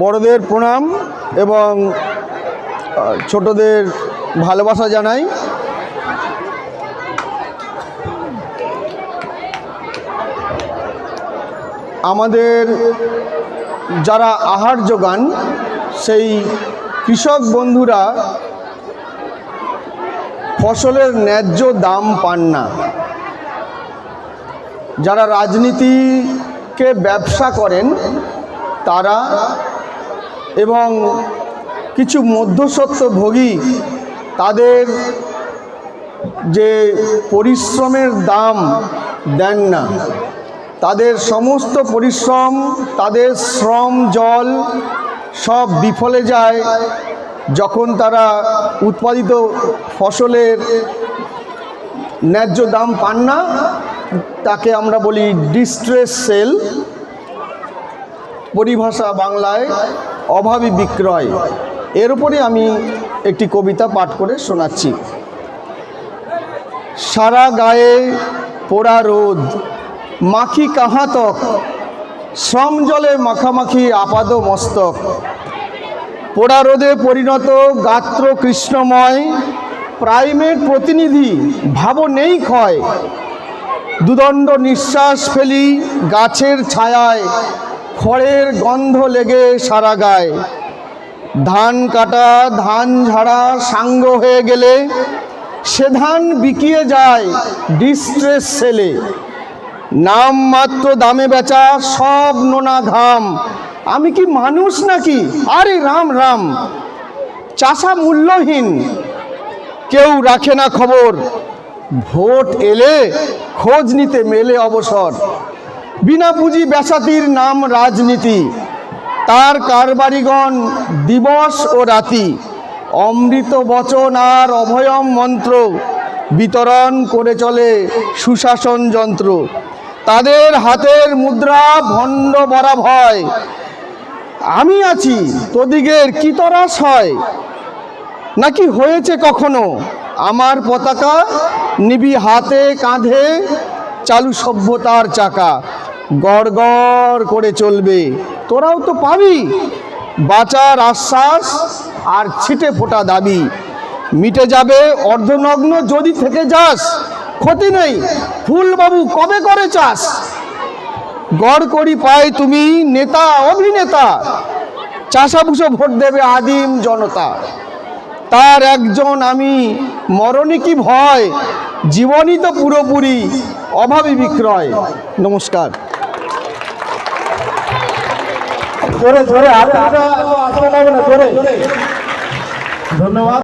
বড়দের প্রণাম এবং ছোটদের ভালোবাসা জানাই। আমাদের যারা আহার যোগান, সেই কৃষক বন্ধুরা ফসলের ন্যায্য দাম পান না। যারা রাজনীতিকে ব্যবসা করেন, তারা এবং কিছু মধ্যস্বত্বভোগী তাদের যে পরিশ্রমের দাম দেন না। তাদের সমস্ত পরিশ্রম, তাদের শ্রম, জল সব বিফলে যায় যখন তারা উৎপাদিত ফসলের ন্যায্য দাম পান না। তাকে আমরা বলি ডিস্ট্রেস সেল পরিভাষা বাংলায় অভাবী বিক্রয়। এর উপরে আমি একটি কবিতা পাঠ করে শোনাচ্ছি। সারা গায়ে পোড়া রোদ, মাখি কাহাতক শ্রম জলে মাখামাখি আপাদ মস্তক। পোড়া রোদে পরিণত গাত্র কৃষ্ণময়, প্রাইমের প্রতিনিধি ভাব নেই ক্ষয়। দুদণ্ড নিঃশ্বাস ফেলি গাছের ছায়ায় খড়ের গন্ধ লেগে সারা গায়। ধান কাটা, ধান ঝাড়া সাঙ্গ হয়ে গেলে সে ধান বিকিয়ে যায় ডিস্ট্রেস সেলে নাম মাত্র দামে বেচা সব নোনা ঘাম। আমি কি মানুষ নাকি? আরে রাম রাম। চাষা মূল্যহীন। কেউ রাখে না খবর। ভোট এলে খোঁজ নিতে মেলে অবসর। বিনা পুঁজি বেসাতির নাম রাজনীতি। তার কারবারিগণ দিবস ও রাতি, অমৃত বচন আর অভয়ম মন্ত্র বিতরণ করে চলে সুশাসন যন্ত্র। তাদের হাতের মুদ্রা ভণ্ড বরা ভয় আমি আছি, তোদিগের কি তরাস হয়? নাকি হয়েছে কখনো? আমার পতাকা নিবি হাতে কাঁধে, চালু সভ্যতার চাকা। গড় করে চলবে। তোরাও তো পাবি। বাঁচার আশ্বাস আর ছিটে ফোটা দাবি। মিটে যাবে অর্ধনগ্ন যদি থেকে যাস, ক্ষতি নেই। ফুলবাবু কবে করে চাস? গড় করি পাই তুমি নেতা, অভিনেতা। চাষাভুষো ভোট দেবে আদিম জনতা। তার একজন আমি, মরণে কি ভয়? জীবনই তো পুরোপুরি অভাবী বিক্রয়। নমস্কার। জোরে জোরে হাতে আসবে না জোরে ধন্যবাদ